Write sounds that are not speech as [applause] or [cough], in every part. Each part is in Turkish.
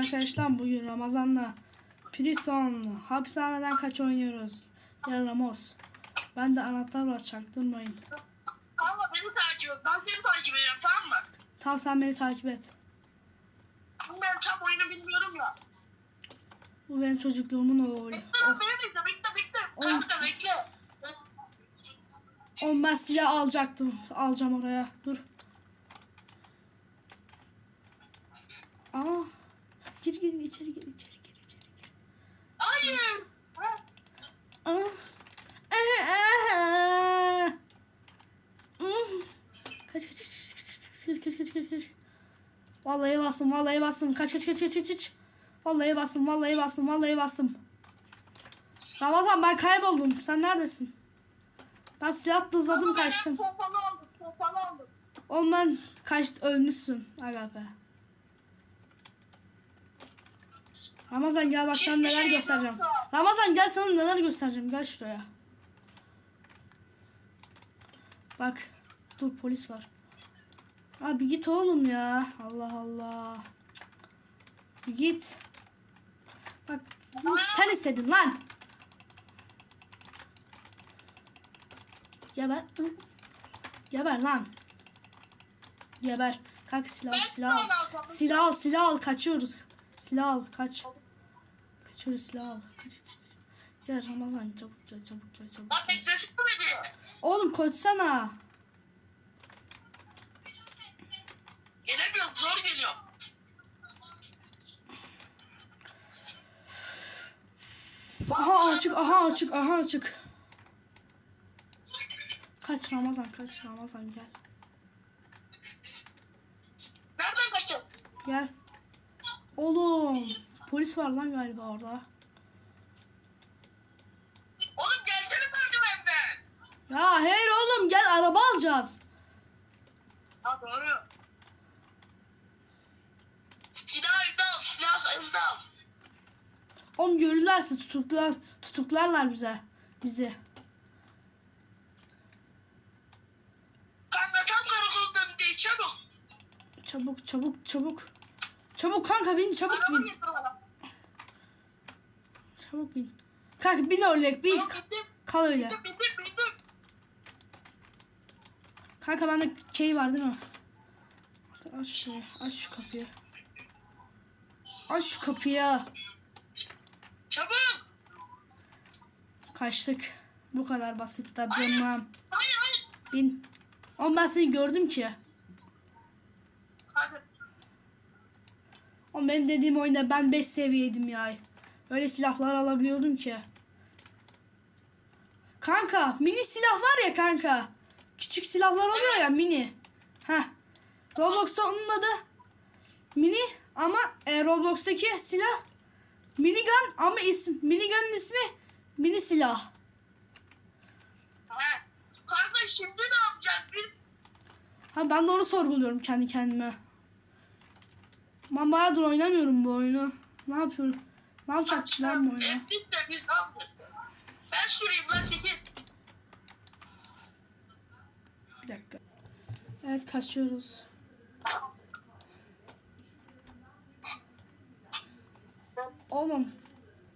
arkadaşlar bugün Ramazan'la Prison hapishaneden kaç oynuyoruz. Ya Ramos. Ben de anahtar var çaktırmayın. Kanka beni takip et. Ben seni takip ediyorum tamam mı? Tamam sen beni takip et. Ben tam oyunu bilmiyorum ya. Bu benim çocukluğumun oğlu. Bekle lan beni bekle bekle bekle. Oğlum. Kanka bekle. Oğlum ben silah alacaktım. Alacağım oraya. Dur. Aa. Gir gir içeri gir içeri gir içeri gir. Hayır. Hmm. Kaç kaç kaç kaç kaç kaç kaç kaç kaç. Vallahi bastım vallahi bastım. Kaç kaç kaç kaç kaç kaç. Vallahi bastım vallahi bastım vallahi bastım. Ramazan ben kayboldum. Sen neredesin? Ben silah hızladım kaçtım. Pompalı aldım. Pompalı aldım. Oğlum ben kaçtı ölmüşsün. Aga be. Ramazan gel bak sana neler şey göstereceğim. yoksa. Ramazan gel sana neler göstereceğim. Gel şuraya. Bak. Dur polis var. Abi git oğlum ya. Allah Allah. Bir git. Bak bunu sen istedin lan. Geber. Geber lan. Geber. Kalk silah silah al. silah alacağım. Silah al silah al kaçıyoruz. Silah al kaç. Kaçıyoruz silah al. Gel Ramazan çabuk gel çabuk gel çabuk. Lan beklesin beni? Oğlum koşsana. Gelemiyorum zor geliyor. Aha açık aha açık aha açık. Kaç Ramazan kaç Ramazan gel. Nereden kaçın? Gel. Oğlum polis var lan galiba orada. Oğlum gelsene merdivenden. Ya hayır oğlum gel araba alacağız. Ha doğru. Silah elinde al. Silah elinde al. Oğlum görürlerse tutuklar tutuklarlar bize. Bizi. Kanka tam karakoldan değil çabuk. Çabuk çabuk çabuk. Çabuk kanka bin çabuk bin. Çabuk bin. Kanka bin öyle bin. Kal öyle. Kanka bende key var değil mi? Aç şurayı. Aç şu kapıyı. Aç şu kapıyı. Çabuk. Kaçtık. Bu kadar basit de canım. Hayır hayır. Bin. Oğlum ben seni gördüm ki. Hadi. Oğlum benim dediğim oyunda ben 5 seviyeydim ya. Öyle silahlar alabiliyordum ki. Kanka mini silah var ya kanka. Küçük silahlar oluyor ya mini. Heh. Roblox'ta onun adı mini ama e, Roblox'taki silah minigun ama isim minigun'un ismi mini silah. Ha. Kanka şimdi ne yapacağız biz? Ha ben de onu sorguluyorum kendi kendime. Ben bayağıdır oynamıyorum bu oyunu. Ne yapıyorum? Ne yapacaktık lan de biz ne yapacağız? Ben süreyim lan çekil. Bir dakika. Evet kaçıyoruz. Oğlum.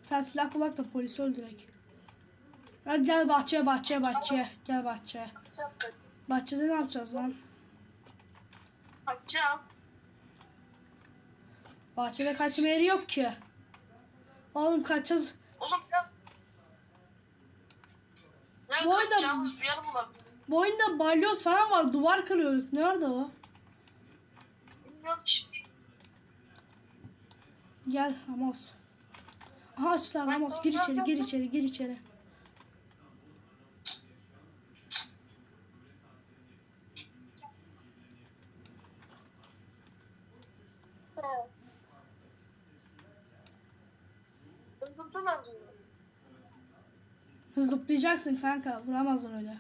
Sen silah bulak da polisi öldürek. Hadi gel bahçeye bahçeye bahçeye. Gel bahçeye. Bahçede ne yapacağız lan? Kaçacağız. Bahçede kaçma yeri yok ki. Oğlum kaçacağız. Oğlum ya. Ne Bu arada- bir yer. Bu oyunda balyoz falan var. Duvar kırıyorduk. Nerede o? Bilmiyorum işte. Gel Ramos. Aha açtılar Ramos. Gir içeri gir içeri gir içeri. Zıplayacaksın kanka. Vuramazlar öyle.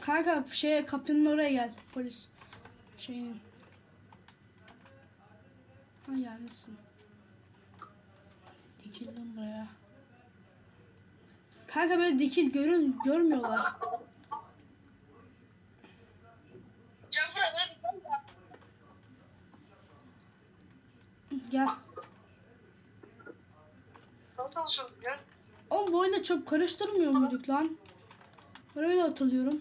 Kanka şey kapının oraya gel polis. Şeyin. Ha gelmişsin. Dikildim buraya. Kanka böyle dikil görün görmüyorlar. Gel. Ya? Oğlum bu oyunda çok karıştırmıyor muyduk lan? Ben öyle hatırlıyorum.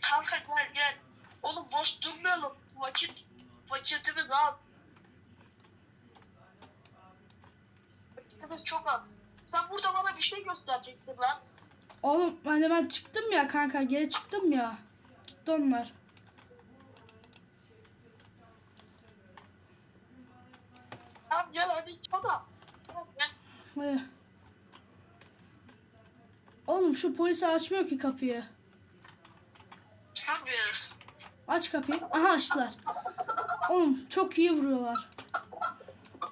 Kanka gel gel. Oğlum boş durmayalım. Vakit vakitimiz az. Vakitimiz çok az. Sen burada bana bir şey gösterecektin lan. Oğlum hani ben çıktım ya kanka geri çıktım ya. Gitti onlar. Hadi. Oğlum şu polis açmıyor ki kapıyı. Aç kapıyı. Aha açtılar. Oğlum çok iyi vuruyorlar.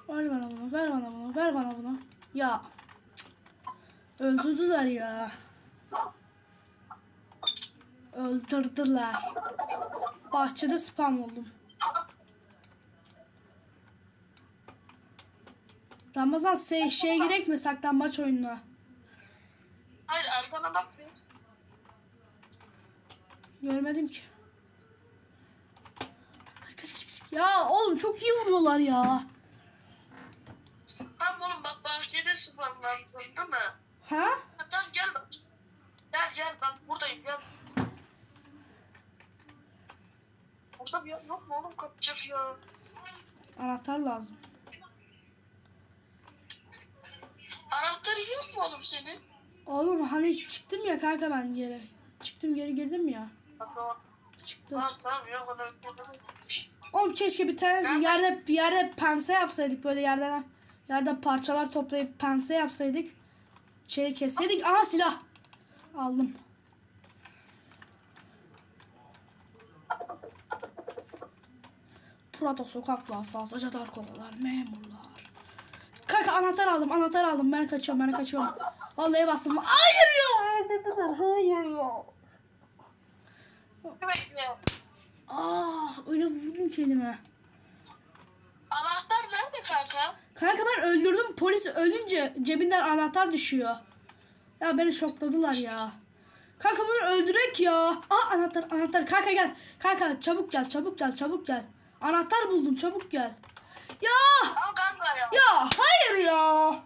Ver bana bunu, ver bana bunu, ver bana bunu. Ya. Öldürdüler ya. Öldürdüler. Bahçede spam oldum. Ramazan şey, şeye girek mi saklambaç oyununa? Hayır arkana bak bir. Görmedim ki. Ya oğlum çok iyi vuruyorlar ya. Tamam oğlum bak bahçede sıvanlandın değil mi? Ha? Tamam gel bak. Gel gel bak buradayım gel. Burada bir yok mu oğlum kapacak ya? Anahtar lazım. Anahtarı yok mu oğlum senin? Oğlum hani çıktım ya kanka ben geri. Çıktım geri girdim ya. Tamam Çıktı. tamam tamam yok adam. Oğlum keşke bir tane yerde bir yerde pense yapsaydık böyle yerden yerde parçalar toplayıp pense yapsaydık. Şeyi kesseydik. Aha silah. Aldım. Burada sokaklar fazlaca dar kovalar memurlar. Anahtar aldım anahtar aldım ben kaçıyorum ben kaçıyorum. Vallahi bastım. Hayır ya. Hayır ya. Ah öyle vurdum kelime. Anahtar nerede kanka? Kanka ben öldürdüm. Polis ölünce cebinden anahtar düşüyor. Ya beni şokladılar ya. Kanka bunu öldürek ya. Aa anahtar anahtar. Kanka gel. Kanka çabuk gel çabuk gel çabuk gel. Anahtar buldum çabuk gel. Ya kanka ya. ya hayır ya.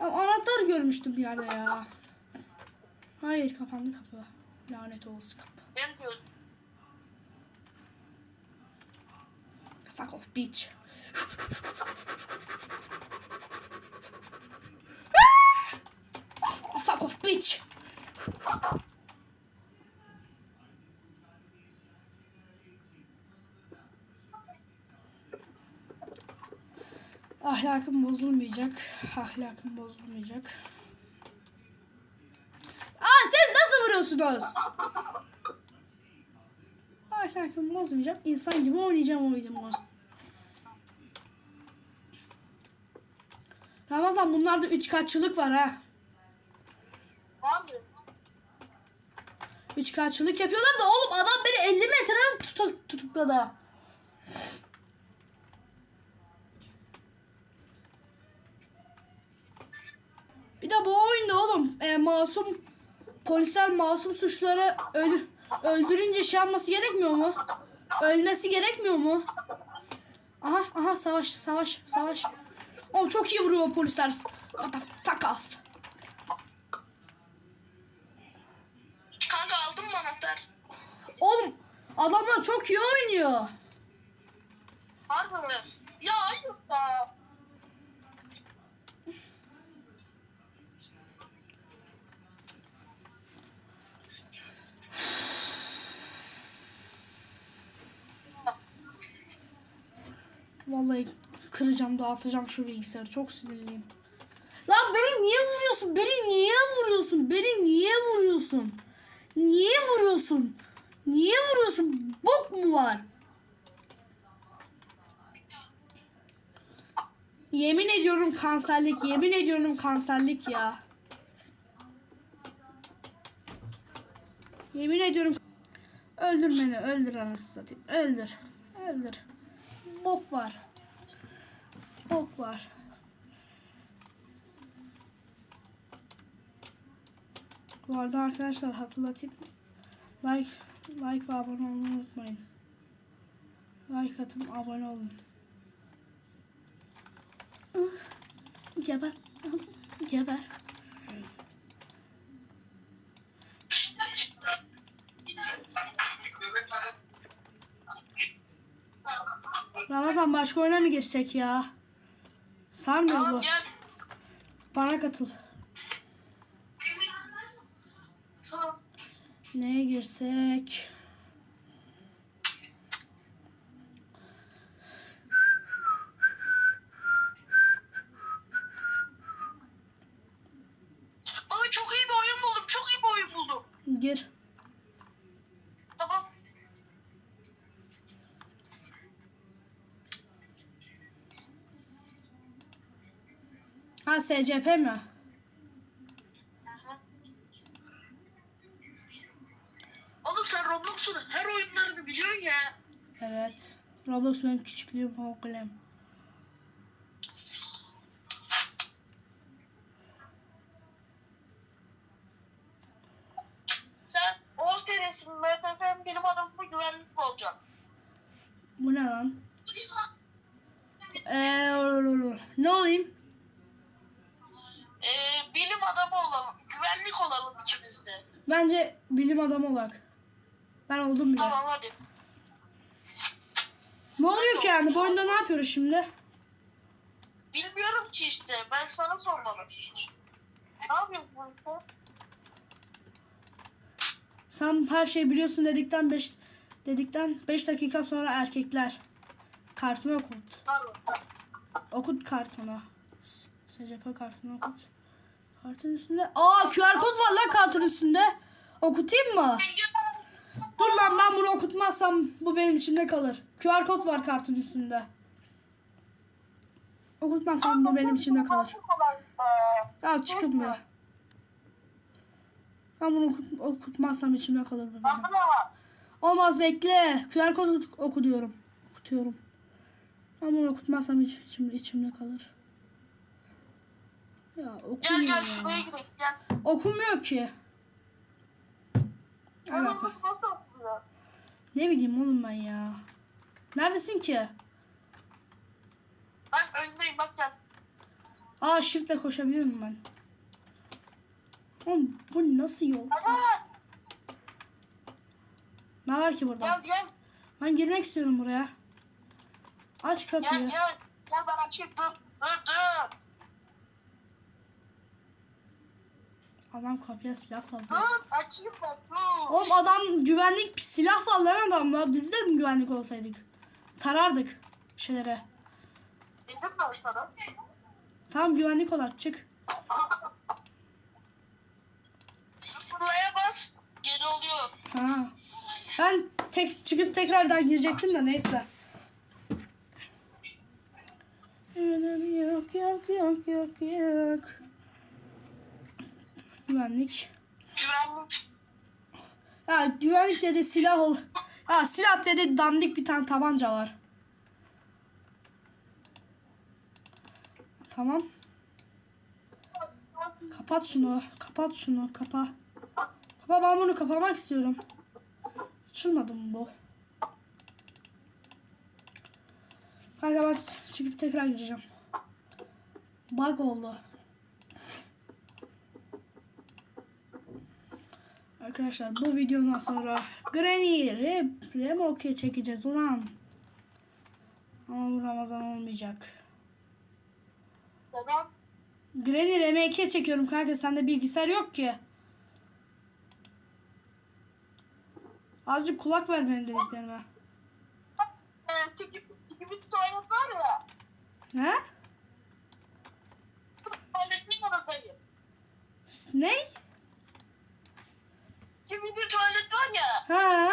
Ya anahtar görmüştüm bir yerde ya. Hayır kapandı kapı. Lanet olsun kapı. Ben diyorum. Fuck off bitch. [laughs] Fuck off bitch. Ahlakım bozulmayacak. Ahlakım bozulmayacak. Aa siz nasıl vuruyorsunuz? Ahlakımı bozmayacağım. İnsan gibi oynayacağım oyunumu. Ramazan bunlarda üç kaççılık var ha. Üç kaççılık yapıyorlar da oğlum adam beni 50 metreden tutu- tutukladı. De bu oyunda oğlum e, masum polisler masum suçları öl- öldürünce şey yapması gerekmiyor mu? Ölmesi gerekmiyor mu? Aha aha savaş savaş savaş. Oğlum çok iyi vuruyor polisler. What the fuck off. Kanka aldın mı anahtar? Oğlum adamlar çok iyi oynuyor. Var mı? Ya hayır ya. Vallahi kıracağım, dağıtacağım şu bilgisayarı. Çok sinirliyim. Lan beni niye vuruyorsun? Beni niye vuruyorsun? Beni niye vuruyorsun? Niye vuruyorsun? Niye vuruyorsun? Bok mu var? Yemin ediyorum kanserlik. Yemin ediyorum kanserlik ya. Yemin ediyorum. Öldür beni. Öldür anasını satayım. Öldür. Öldür. Bok var. Bok var. Bu arada arkadaşlar hatırlatayım. Like Like ve abone olmayı unutmayın. Like atın, abone olun. Ah, Geber. Ah, Geber. Ramazan başka oyuna mı girsek ya? Sarmıyor Tamam bu. gel. Bana katıl. Tamam. Neye girsek? Abi çok iyi bir oyun buldum. Çok iyi bir oyun buldum. Gir. Tamam. Ha SCP mi? Oğlum sen Roblox'un her oyunlarını biliyorsun ya. Evet. Roblox benim küçüklüğüm okulum. Sen o serisinin MTF'nin bilim adamı mı güvenlik mi olacaksın? Bu ne lan? Eee ne olayım? Ee, bilim adamı olalım. Güvenlik olalım ikimiz de. Bence bilim adamı olarak. Ben oldum bile. Tamam hadi. Ne oluyor ki yani? Bu oyunda ne yapıyoruz şimdi? Bilmiyorum ki işte. Ben sana sormadım. Ne yapıyorsun bu işte? Sen her şeyi biliyorsun dedikten 5 dedikten 5 dakika sonra erkekler. Kartını okut. Okut kartını. S- SCP kartını okut. Kartın üstünde. Aa QR kod var lan kartın üstünde. Okutayım mı? Dur lan ben bunu okutmazsam bu benim içimde kalır. QR kod var kartın üstünde. Okutmazsam bu benim içimde kalır. Ya çıkılmıyor. Ben bunu okut, okutmazsam içimde kalır bu benim. Olmaz bekle. QR kod ok- oku diyorum. Okutuyorum. Ben bunu okutmazsam iç, içim, içimde kalır. Ya Gel okumuyor gel ya. şuraya gidelim gel. Okumuyor ki. Ne bileyim oğlum ben ya. Neredesin ki? Ben öndeyim bak gel. Aa shiftle koşabilir miyim ben? Oğlum bu nasıl yol? Hadi Ne var ki burada? gel gel. Ben girmek istiyorum buraya. Aç Gel kapıyı. gel. Gel ben açayım dur. Dur dur. Adam kapıya silahla vuruyor. Dur açayım ben dur. Oğlum adam güvenlik silah var lan adamla. Biz de mi güvenlik olsaydık? Tarardık şeylere. Bildin mi sana? Tamam güvenlik olarak çık. Sıfırlaya bas. Geri oluyor. Ha. Ben tek çıkıp tekrardan girecektim de neyse. Yok yok yok yok yok. Güvenlik. Güvenlik. Ya güvenlik dedi silah ol. Ya silah dedi dandik bir tane tabanca var. Tamam. Kapat şunu. Kapat şunu. Kapa. Kapa ben bunu kapamak istiyorum. Açılmadı mı bu? Kanka ben çıkıp tekrar gireceğim. Bug oldu. Arkadaşlar bu videodan sonra Granny Remoke çekeceğiz ulan. Ama bu Ramazan olmayacak. Neden? Granny remake çekiyorum kanka sende bilgisayar yok ki. Azıcık kulak ver benim dediklerime. Ee, bir tuvalet var ya. Ne? Tuvaletin yanındayım. Ne? Tiki bir tuvalet var ya. Ha?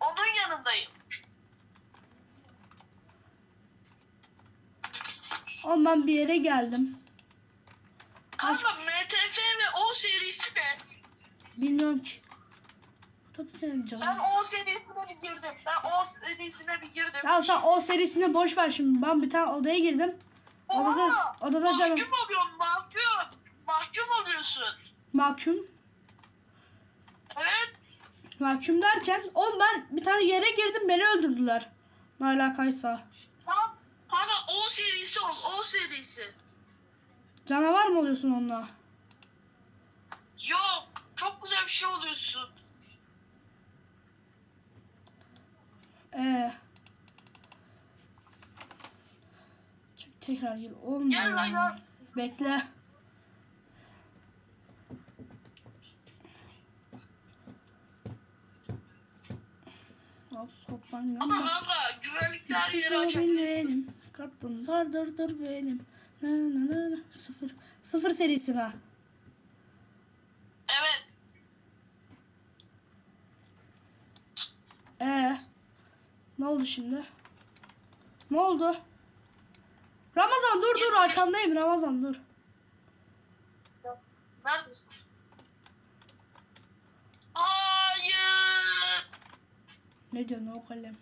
Onun yanındayım. Oğlum ben bir yere geldim. Kanka MTF ve O serisi ne? Bilmiyorum ki. Tabii ki de Ben canım. O serisine bir girdim. Ben O serisine bir girdim. Ya sen o serisini boş ver şimdi. Ben bir tane odaya girdim. Odada, Oha! odada canım. Mahkum oluyorsun mahkum. Mahkum oluyorsun. Mahkum. Evet. Mahkum derken oğlum ben bir tane yere girdim beni öldürdüler. Ne alakaysa. Kanka O serisi ol. O serisi. Canavar mı oluyorsun onunla? Yok. Çok güzel bir şey oluyorsun. Ee. Çık tekrar gir. Olmuyor. Gel lan ya. gel. Bekle. Hop hop ben Ama kanka güvenlikler yeri açabilir. benim. Kattım dardırdır benim. Na na na na. Sıfır. Sıfır serisi mi? Evet. Ee. Ne oldu şimdi? Ne oldu? Ramazan dur dur arkandayım Ramazan dur. Neredesin? Hayır. Ne diyorsun o kalem?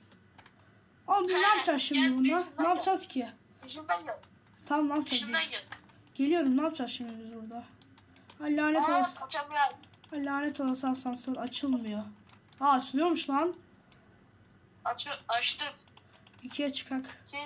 Oğlum biz ne yapacağız şimdi peşinden Ne yapacağız ki? Peşimden gel. Tamam ne yapacağız? biz? Peşimden gel. Geliyorum ne yapacağız şimdi biz burada? Ay lanet Aa olsun. kaçamıyorum. Ay lanet olsun asansör açılmıyor. Aa açılıyormuş lan. Aç, açtım. İkiye çıkak. Ki